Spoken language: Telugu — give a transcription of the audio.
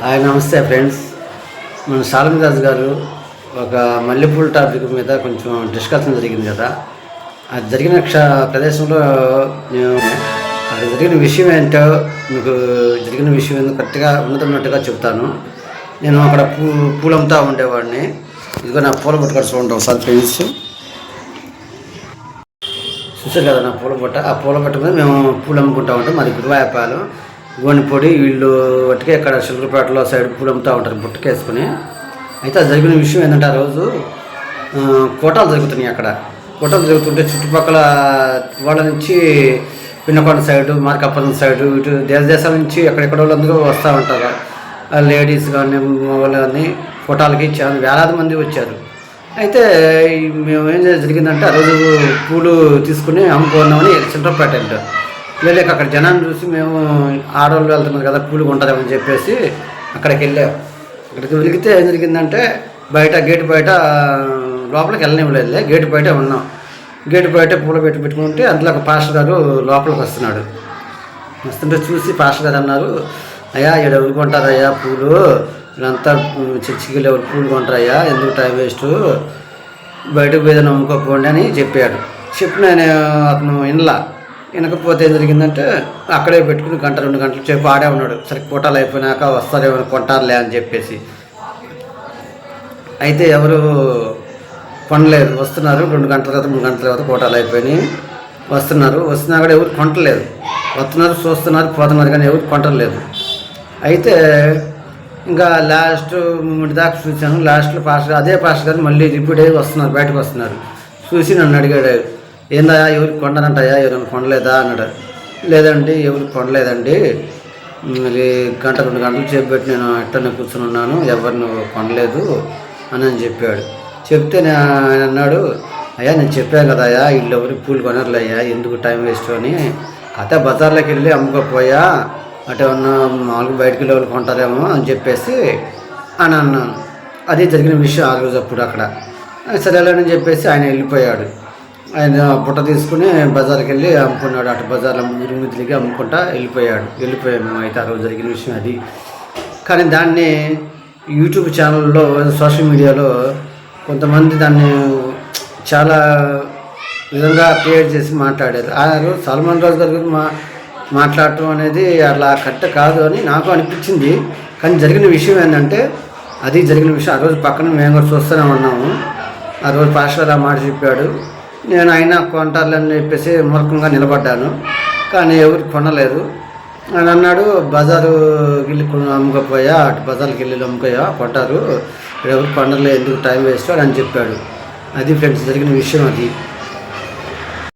హాయ్ నమస్తే ఫ్రెండ్స్. మన సాలంరాజు గారు ఒక మల్లెపూల టాపిక్ మీద కొంచెం డిస్కషన్ జరిగింది కదా. అది జరిగిన క్ష ప్రదేశంలో నేను అక్కడ జరిగిన విషయం ఏంటో మీకు జరిగిన విషయం ఏంటో కరెక్ట్గా ఉన్నతున్నట్టుగా చెప్తాను. నేను అక్కడ పూ పూలు ఉండేవాడిని. ఇదిగో నా పూల బుట్ట కూడా చూడండి ఒకసారి ఫ్రెండ్స్. చూసారు కదా నా పూల బుట్ట? ఆ పూల బుట్ట మీద మేము పూలు అమ్ముకుంటా ఉంటాం. మాది గురువాయపాలు గోనిపొడి వీళ్ళు వట్టుకే ఇక్కడ శిల్కపేటలో సైడ్ పూలు అమ్ముతూ ఉంటారు బుట్టకేసుకుని. అయితే అది జరిగిన విషయం ఏంటంటే ఆ రోజు కోటాలు జరుగుతున్నాయి అక్కడ. కోటాలు జరుగుతుంటే చుట్టుపక్కల వాళ్ళ నుంచి పిన్నకొండ సైడు మార్కాపురం సైడు ఇటు దేశ దేశాల నుంచి ఎక్కడెక్కడ వాళ్ళందరూ వస్తూ ఉంటారు. లేడీస్ కానీ వాళ్ళు కానీ కోటాలకి చాలా వేలాది మంది వచ్చారు. అయితే మేము ఏం జరిగిందంటే ఆ రోజు పూలు తీసుకుని అమ్ముకున్నామని చిల్లరపేట వెళ్ళాం వెళ్ళాక అక్కడ జనాన్ని చూసి మేము ఆడవాళ్ళు వెళ్తున్నారు కదా పూలు కొంటారేమని చెప్పేసి అక్కడికి వెళ్ళాం. అక్కడికి వెలిగితే ఏం జరిగిందంటే బయట గేటు బయట లోపలికి వెళ్ళనివ్వలేదు గేటు బయట ఉన్నాం. గేటు బయట పూలు పెట్టి పెట్టుకుంటే అందులో ఒక పాస్టర్ గారు లోపలికి వస్తున్నాడు. వస్తుంటే చూసి పాస్టర్ గారు అన్నారు అయ్యా ఇక్కడ ఎవరు పూలు. వీళ్ళంతా చర్చికి ఎవరు పూలు కొంటారయ్యా ఎందుకు టైం వేస్ట్? బయటకు ఏదైనా అమ్ముకోకపోండి అని చెప్పాడు. చెప్పిన నేను అతను వినలా. వినకపోతే ఏం జరిగిందంటే అక్కడే పెట్టుకుని గంట రెండు గంటలు సేపు ఆడే ఉన్నాడు. సరే కోటాలు అయిపోయినాక వస్తారేమో కొంటారులే అని చెప్పేసి. అయితే ఎవరు కొనలేదు. వస్తున్నారు రెండు గంటల తర్వాత మూడు గంటల తర్వాత కోటాలు అయిపోయినాయి. వస్తున్నారు. వస్తున్నా కూడా ఎవరు కొంటలేదు. వస్తున్నారు చూస్తున్నారు పోతున్నారు కానీ ఎవరు కొంటలేదు. అయితే ఇంకా లాస్ట్ మూడు దాకా చూశాను. లాస్ట్లో పాస్ అదే పాస్ గారు మళ్ళీ రిపీట్ అయ్యి వస్తున్నారు బయటకు వస్తున్నారు. చూసి నన్ను అడిగాడు ఏందయ్యా ఎవరికి కొండనంటాయా ఎవరైనా కొనలేదా అన్నాడు. లేదండి ఎవరికి కొనలేదండి గంట రెండు గంటలు చేపెట్టి నేను ఎట్టనే కూర్చుని ఉన్నాను ఎవరిని కొనలేదు అని అని చెప్పాడు. చెప్తే ఆయన అన్నాడు అయ్యా నేను చెప్పాను కదా అయ్యా వీళ్ళు ఎవరికి పూలు కొనర్లే అయ్యా ఎందుకు టైం వేస్ట్ అని. అయితే బజార్లోకి వెళ్ళి అమ్ముకోపోయా అటు ఉన్న మామూలుగా బయటికి వెళ్ళి వాళ్ళు కొంటారేమో అని చెప్పేసి అని అన్నాను. అది జరిగిన విషయం ఆ రోజు అప్పుడు అక్కడ. సరేలేని చెప్పేసి ఆయన వెళ్ళిపోయాడు. ఆయన బుట్ట తీసుకుని బజార్కి వెళ్ళి అమ్ముకున్నాడు. అటు బజార్లో మిదిలికి అమ్ముకుంటా వెళ్ళిపోయాడు. వెళ్ళిపోయాము అయితే ఆ రోజు జరిగిన విషయం అది. కానీ దాన్ని యూట్యూబ్ ఛానల్లో సోషల్ మీడియాలో కొంతమంది దాన్ని చాలా విధంగా క్రియేట్ చేసి మాట్లాడారు. ఆ రోజు సల్మాన్ రాజు గారి గురించి మా మాట్లాడటం అనేది అలా కరెక్ట్ కాదు అని నాకు అనిపించింది. కానీ జరిగిన విషయం ఏంటంటే అది జరిగిన విషయం. ఆ రోజు పక్కన మేము కూడా చూస్తూనే ఉన్నాము. ఆ రోజు పాస్టర్ ఆ మాట చెప్పాడు. నేను అయినా కొంటారులని చెప్పేసి మూర్ఖంగా నిలబడ్డాను. కానీ ఎవరు కొనలేదు. అని అన్నాడు బజారు వెళ్ళి అమ్ముకపోయా అటు బజార్కి వెళ్ళి అమ్ముకోయా కొంటారు. ఎవరు కొండలే ఎందుకు టైం వేస్ట్ అని చెప్పాడు. అది ఫ్రెండ్స్ జరిగిన విషయం అది.